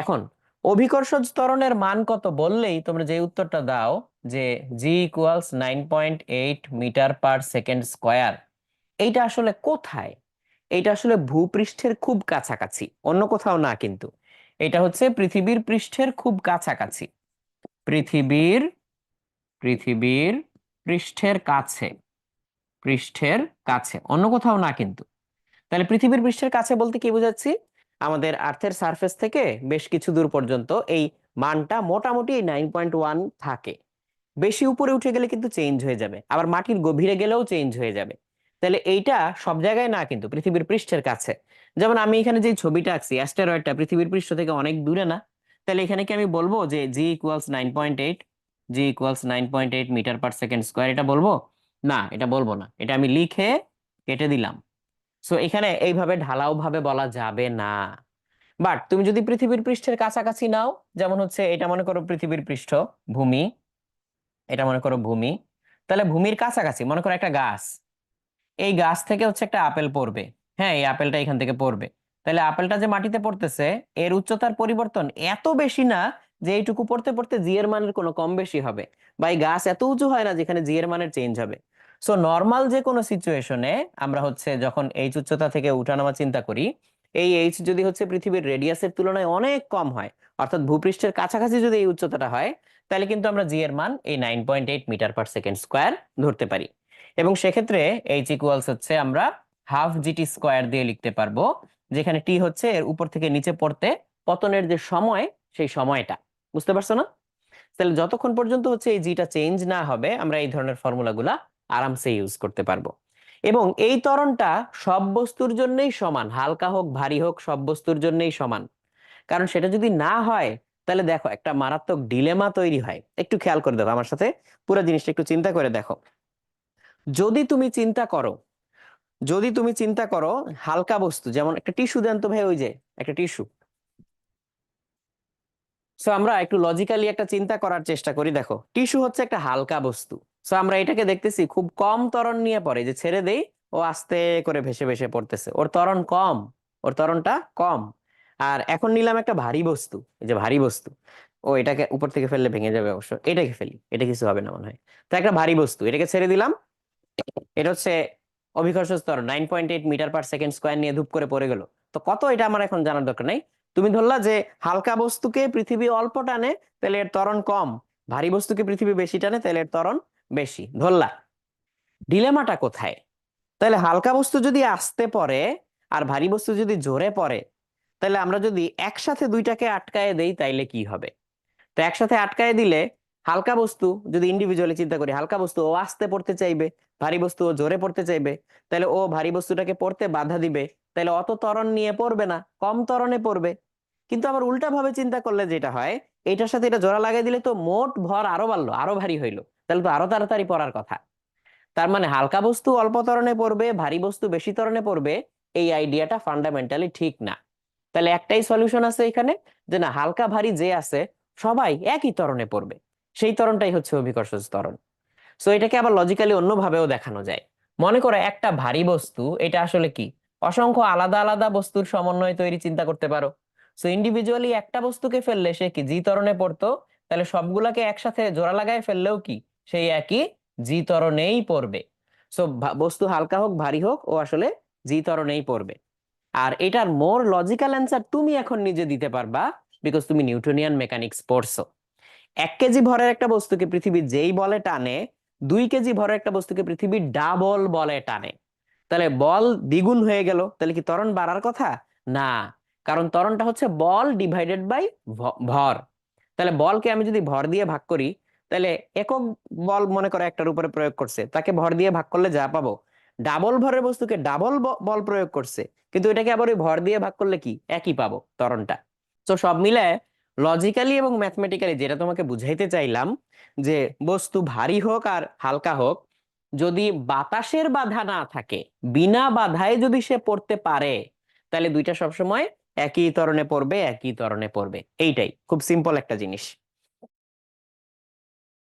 এখন, অভিকর্ষজ ত্বরণের মান কত বললেই তোমরা যে উত্তরটা দাও যে G equals nine point eight metre per second square এইটা আসলে কোথায়? এইটা আসলে ভূপৃষ্ঠের খুব কাছাকাছি, অন্য কোথাও না কিন্তু। এটা হচ্ছে পৃথিবীর পৃষ্ঠের খুব কাছাকাছি। পৃথিবীর পৃথিবীর পৃষ্ঠের কাছে পৃষ্ঠের কাছে, অন্য কোথাও না কিন্তু। তাহলে পৃথিবীর পৃষ্ঠের কাছে বলতে কি বোঝাচ্ছি? আমাদের আর্থের সারফেস থেকে বেশ কিছু দূর পর্যন্ত এই মানটা মোটামুটি নাইন পয়েন্ট ওয়ান থাকে। বেশি উপরে উঠে গেলে কিন্তু চেঞ্জ হয়ে যাবে, আবার মাটির গভীরে গেলেও চেঞ্জ হয়ে যাবে। তাহলে এইটা সব জায়গায় না কিন্তু পৃথিবীর পৃষ্ঠের কাছে। যেমন আমি এখানে যে ছবিটা আঁকছি অ্যাস্টেরয়েডটা পৃথিবীর পৃষ্ঠ থেকে অনেক দূরে না, তাহলে এখানে কি আমি বলব যে G equals nine point eight G equals nine point eight metre per second square এটা বলব? না, এটা বলব না। এটা আমি লিখে কেটে দিলাম। সো এখানে এইভাবে ঢালাও ভাবে বলা যাবে না। বাট তুমি যদি পৃথিবীর পৃষ্ঠের কাছাকাছি নাও, যেমন হচ্ছে এটা মনে করো পৃথিবীর পৃষ্ঠ, ভূমি, এটা মনে করো ভূমি, তাহলে ভূমির কাছাকাছি, মনে করো একটা গাছ, এই গাছ থেকে হচ্ছে একটা আপেল পড়বে। হ্যাঁ এই আপেলটা এখান থেকে পড়বে। তাহলে আপেলটা যে মাটিতে পড়তেছে, এর উচ্চতার পরিবর্তন এত বেশি না যে এইটুকু পড়তে পড়তে জি এর মানের কোনো কম বেশি হবে। বা এই গাছ এত উঁচু হয় না যেখানে জি এর মানের চেঞ্জ হবে। সো নর্মাল যে কোনো সিচুয়েশনে আমরা হচ্ছে যখন এইচ উচ্চতা থেকে উঠানামা চিন্তা করি, এই এইচ যদি হচ্ছে পৃথিবীর রেডিয়াসের তুলনায় অনেক কম হয়, অর্থাৎ ভূপৃষ্ঠের কাছাকাছি যদি এই উচ্চতাটা হয়, তাহলে কিন্তু আমরা জি এর মান এই nine point eight metre per second square ধরতে পারি। এবং সেক্ষেত্রে এইচ ইকুয়ালস হচ্ছে আমরা হাফ জিটি স্কোয়ার দিয়ে লিখতে পারব, যেখানে টি হচ্ছে এর উপর থেকে নিচে পড়তে পতনের যে সময়, সেই সময়টা। বুঝতে পারছ না? তাহলে যতক্ষণ পর্যন্ত হচ্ছে এই জিটা চেঞ্জ না হবে, আমরা এই ধরনের ফর্মুলাগুলা আরামসে ইউজ করতে পারব। এবং এই ত্বরণটা সব বস্তুর জন্যই সমান, হালকা হোক, ভারী হোক, সব বস্তুর জন্যই সমান। কারণ সেটা যদি না হয়, তাহলে দেখো একটা মারাত্মক ডিলেমা তৈরি হয়। একটু খেয়াল করে দেখো, আমার সাথে পুরো জিনিসটা একটু চিন্তা করে দেখো। যদি তুমি চিন্তা করো, যদি তুমি চিন্তা করো, হালকা বস্তু, যেমন একটা টিস্যু দেন তো ভাই ওই যে, একটা টিস্যু সো আমরা একটু লজিক্যালি একটা চিন্তা করার চেষ্টা করি, দেখো। টিস্যু হচ্ছে একটা হালকা বস্তু। সো আমরা এটাকে দেখতেছি, খুব কম ত্বরণ নিয়ে পড়ে, যে ছেড়ে দেই, ও আস্তে করে ভেসে ভেসে পড়তেছে। ওর ত্বরণ কম, ওর ত্বরণটা কম। আর এখন নিলাম একটা ভারী বস্তু, এই যে ভারী বস্তু। ও এটাকে উপর থেকে ফেললে ভেঙে যাবে অবশ্য, এটাকে ফেলি, এটা কিছু হবে না মনে হয়। তো একটা ভারী বস্তু, এটাকে ছেড়ে দিলাম। এটা হচ্ছে অভিকর্ষ স্তর nine point eight metre per second square নিয়ে ধূপ করে পড়ে গেল। তো কত এটা আমার এখন জানার দরকার নাই। তুমি ধরলা যে হালকা বস্তুকে পৃথিবী অল্প টানে, তাহলে এর ত্বরণ কম। ভারী বস্তুকে পৃথিবী বেশি টানে, তাহলে এর ত্বরণ বেশি, ধরলা। ডিলেমাটা কোথায়? তাহলে হালকা বস্তু যদি আসতে পড়ে আর ভারী বস্তু যদি জোরে পড়ে তাহলে আমরা যদি একসাথে দুইটাকে আটকায় দেই, তাইলে কি হবে? তো একসাথে আটকায় দিলে হালকা বস্তু যদি ইন্ডিভিজুয়ালি চিন্তা করি, হালকা বস্তু ও আসতে পড়তে চাইবে, ভারী বস্তু ও জোরে পড়তে চাইবে তাহলে ও ভারী বস্তুটাকে পড়তে বাধা দিবে তাহলে অত ত্বরণ নিয়ে পড়বে না, কম ত্বরণে পড়বে কিন্তু আবার উল্টা ভাবে চিন্তা করলে যেটা হয়, এটার সাথে এটা জোড়া লাগাই দিলে তো মোট ভর আরও বাড়লো, আরও ভারী হইল। তাহলে তো আরও তাড়াতাড়ি পড়ার কথা। তার মানে হালকা বস্তু অল্প ত্বরণে পড়বে, ভারী বস্তু বেশি ত্বরণে পড়বে, এই আইডিয়াটা ফান্ডামেন্টালি ঠিক না। তাহলে একটাই সলিউশন আছে এখানে, যে না, হালকা ভারী যে আছে, সবাই একই তরণে পড়বে। সেই তরণটাই হচ্ছে অভিকর্ষজ তরণ সো এটাকে আবার লজিক্যালি অন্যভাবেও দেখানো যায়। মনে করো একটা ভারী বস্তু, এটা আসলে কি? অসংখ্য আলাদা আলাদা বস্তুর সমন্বয়ে তৈরি চিন্তা করতে পারো। সো ইন্ডিভিজুয়ালি একটা বস্তুকে ফেললে সে কি? জি তরণে পড়তো। তাহলে সবগুলাকে একসাথে জোড়া লাগায় ফেললেও কি? সেই একই জি তরণেই পড়বে। সো বস্তু হালকা হোক, ভারী হোক, ও আসলে জি তরণেই পড়বে। আর এটার মোর লজিক্যাল অ্যান্সার তুমি এখন নিজে দিতে পারবা বিকজ তুমি নিউটনিয়ান মেকানিক্স পড়ছো। এক কেজি ভরের একটা বস্তুকে পৃথিবী যেই বলে টানে, দুই কেজি ভরের একটা বস্তুকে পৃথিবী ডাবল বলে টানে। তাহলে বল দ্বিগুণ হয়ে গেল। তাহলে কি ত্বরণ বাড়ার কথা? না। কারণ ত্বরণটা হচ্ছে বল ডিভাইডেড বাই ভর। তাহলে বলকে আমি যদি ভর দিয়ে ভাগ করি, তাহলে একক বল মনে করো একটার উপরে প্রয়োগ করছে, তাকে ভর দিয়ে ভাগ করলে যা পাবো? ডাবল ভরের বস্তুকে ডাবল বল প্রয়োগ করছে, কিন্তু এটাকে আবার ওই ভর দিয়ে ভাগ করলে কি? একই পাবো ত্বরণটা। তো সব মিলে লজিক্যালি এবং ম্যাথমেটিক্যালি যেটা তোমাকে বুঝাইতে চাইলাম, যে বস্তু ভারী হোক আর হালকা হোক, যদি বাতাসের বাধা না থাকে, বিনা বাধায় যদি সে পড়তে পারে, তাহলে দুইটা সবসময় একই তরণে পড়বে একই তরণে পড়বে। এইটাই খুব সিম্পল একটা জিনিস।